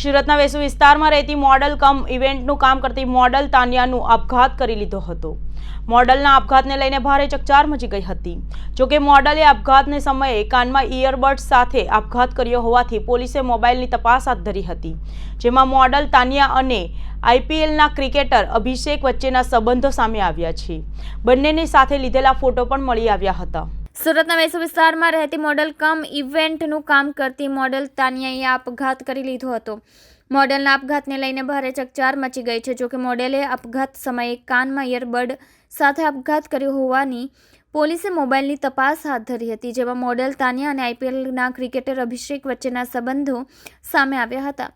સુરતના વેસુ વિસ્તારમાં રહેતી મોડલ કમ ઇવેન્ટનું કામ કરતી મોડલ તાનિયાનું આપઘાત કરી લીધો હતો. મોડલના આપઘાતને લઈને ભારે ચકચાર મચી ગઈ હતી. જોકે મોડલે આપઘાતને સમયે કાનમાં ઇયરબડ્સ સાથે આપઘાત કર્યો હોવાથી પોલીસે મોબાઈલની તપાસ હાથ ધરી હતી. જેમાં મોડલ તાનિયા અને આઈપીએલના ક્રિકેટર અભિષેક વચ્ચેના સંબંધો સામે આવ્યા છે. બંનેની સાથે લીધેલા ફોટો પણ મળી આવ્યા હતા. સુરતના વેસુ વિસ્તારમાં રહેતી મોડલ કમ ઇવેન્ટનું કામ કરતી મોડલ તાનિયાએ આપઘાત કરી લીધો હતો. મોડલના આપઘાતને લઈને ભારે ચકચાર મચી ગઈ છે. જોકે મોડેલે આપઘાત સમયે કાનમાં ઇયરબડ સાથે આપઘાત કર્યો હોવાની પોલીસે મોબાઈલની તપાસ હાથ ધરી હતી, જેમાં મોડેલ તાનિયા અને આઈપીએલના ક્રિકેટર અભિષેક વચ્ચેના સંબંધો સામે આવ્યા હતા.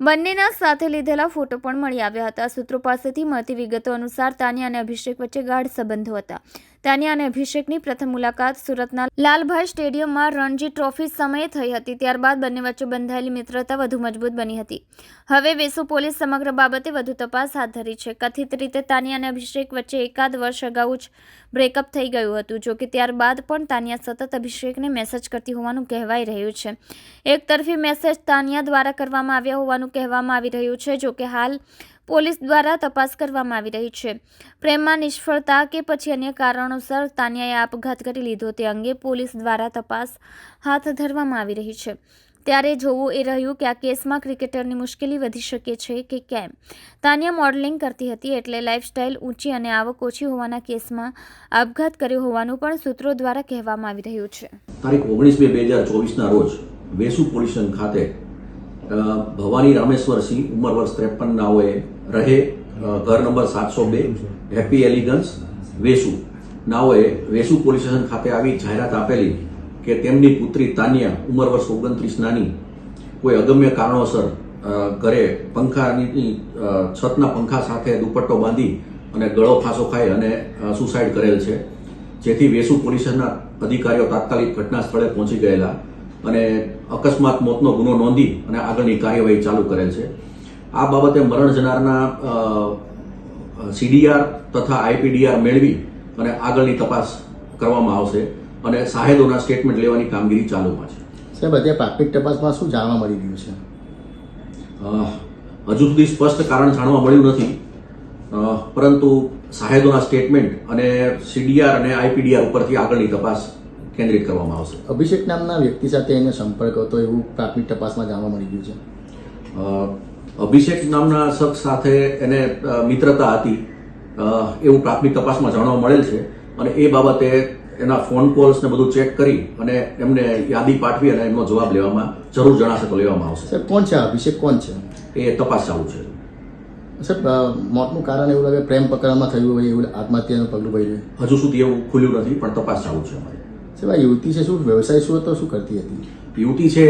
બંનેના સાથે લીધેલા ફોટો પણ મળી આવ્યા હતા. સૂત્રો પાસેથી મળતી વિગતો અનુસાર તાનિયા અને અભિષેક વચ્ચે ગાઢ સંબંધો હતા. તાનિયા અને અભિષેકની પ્રથમ મુલાકાત સુરતના લાલભાઈ સ્ટેડિયમમાં રણજી ટ્રોફી સમયે થઈ હતી. ત્યારબાદ બંને વચ્ચે બંધાયેલી મિત્રતા વધુ મજબૂત બની હતી. હવે વેસુ પોલીસ સમગ્ર બાબતે વધુ તપાસ હાથ ધરી છે. કથિત રીતે તાનિયા અને અભિષેક વચ્ચે એકાદ વર્ષ અગાઉ જ બ્રેકઅપ થઈ ગયું હતું. જોકે ત્યારબાદ પણ તાનિયા સતત અભિષેકને મેસેજ કરતી હોવાનું કહેવાઈ રહ્યું છે. એક તરફી મેસેજ તાનિયા દ્વારા કરવામાં આવ્યા હોવાનું કહેવામાં આવી રહ્યું છે. જોકે હાલ પોલીસ દ્વારા તપાસ કરવામાં આવી રહી છે. પ્રેમમાં નિષ્ફળતા કે પછી અન્ય કારણોસર તાનિયાએ આપઘાત કરી લીધો તે અંગે પોલીસ દ્વારા તપાસ હાથ ધરવામાં આવી રહી છે. ત્યારે જોવું એ રહ્યું કે આ કેસમાં ક્રિકેટરની મુશ્કેલી વધી શકે છે કે કેમ? તાનિયા મોડલિંગ કરતી હતી એટલે લાઇફસ્ટાઇલ ઊંચી અને આવક ઓછી હોવાના કેસમાં આપઘાત કર્યો હોવાનું પણ સૂત્રો દ્વારા કહેવામાં આવી રહ્યું છે. તારીખ ઓગણીસ બે હજાર ચોવીસના રોજ વેસુ પોલીસ ખાતે ભવાની રામેશ્વરસિંહ ઉંમર વર્ષ ત્રેપન નાઓએ રહે ઘર નંબર સાતસો બે, હેપી એલિગન્સ, વેસુ. નાઓએ વેસુ પોલીસ સ્ટેશન ખાતે આવી જાહેરાત આપેલી કે તેમની પુત્રી તાનિયા ઉંમર વર્ષ ઓગણત્રીસ નાની. કોઈ અગમ્ય કારણોસર ઘરે પંખાની છતના પંખા સાથે દુપટ્ટો બાંધી અને ગળો ફાંસો ખાઈ અને સુસાઇડ કરેલ છે. જેથી વેસુ પોલીસના અધિકારીઓ તાત્કાલિક ઘટના સ્થળે પહોંચી ગયેલા. અને અકસ્માત મોતનો ગુનો નોંધી અને આગળની કાર્યવાહી ચાલુ કરેલ છે. આ બાબતે મરણ જનારના સીડીઆર તથા આઈપીડીઆર મેળવી અને આગળની તપાસ કરવામાં આવશે અને સાહેદોના સ્ટેટમેન્ટ લેવાની કામગીરી ચાલુમાં છે. સાહેબ અત્યારે પ્રાથમિક તપાસમાં શું જાણવા મળી રહ્યું છે? હજુ સુધી સ્પષ્ટ કારણ જાણવા મળ્યું નથી. પરંતુ સાહેદોના સ્ટેટમેન્ટ અને સીડીઆર અને આઈપીડીઆર ઉપરથી આગળની તપાસ કેન્દ્રિત કરવામાં આવશે. અભિષેક નામના વ્યક્તિ સાથે એનો સંપર્ક હતો એવું પ્રાથમિક તપાસમાં જાણવા મળી ગયું છે. અભિષેક નામના શખ્સ સાથે એને મિત્રતા હતી. એવું પ્રાથમિક તપાસમાં જાણવા મળેલ છે. અને એ બાબતે એના ફોન કોલ્સ ને બધું ચેક કરી અને એમને યાદી પાઠવી અને એમનો જવાબ લેવામાં જરૂર જણાશે તો લેવામાં આવશે. સાહેબ કોણ છે અભિષેક? કોણ છે? એ તપાસ ચાલુ છે. સાહેબ મોતનું કારણ એવું લાગે પ્રેમ પ્રકરણમાં થયું હોય એવું આત્મહત્યાનું પગલું ભર્યું હજુ સુધી એવું ખુલ્યું નથી પણ તપાસ ચાલુ છે અમારી. આ યુવતી છે શું વ્યવસાય શું હતો શું કરતી હતી? યુવતી છે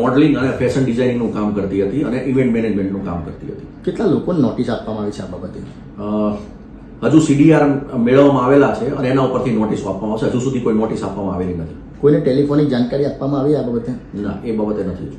મોડલિંગ અને ફેશન ડિઝાઇનિંગનું કામ કરતી હતી અને ઇવેન્ટ મેનેજમેન્ટનું કામ કરતી હતી. કેટલા લોકોને નોટિસ આપવામાં આવી છે આ બાબતે? હજુ સીડીઆર મેળવવામાં આવેલા છે અને એના ઉપરથી નોટિસ આપવામાં આવશે. હજુ સુધી કોઈ નોટિસ આપવામાં આવેલી નથી. કોઈને ટેલિફોનિક જાણકારી આપવામાં આવી આ બાબતે? ના એ બાબતે નથી.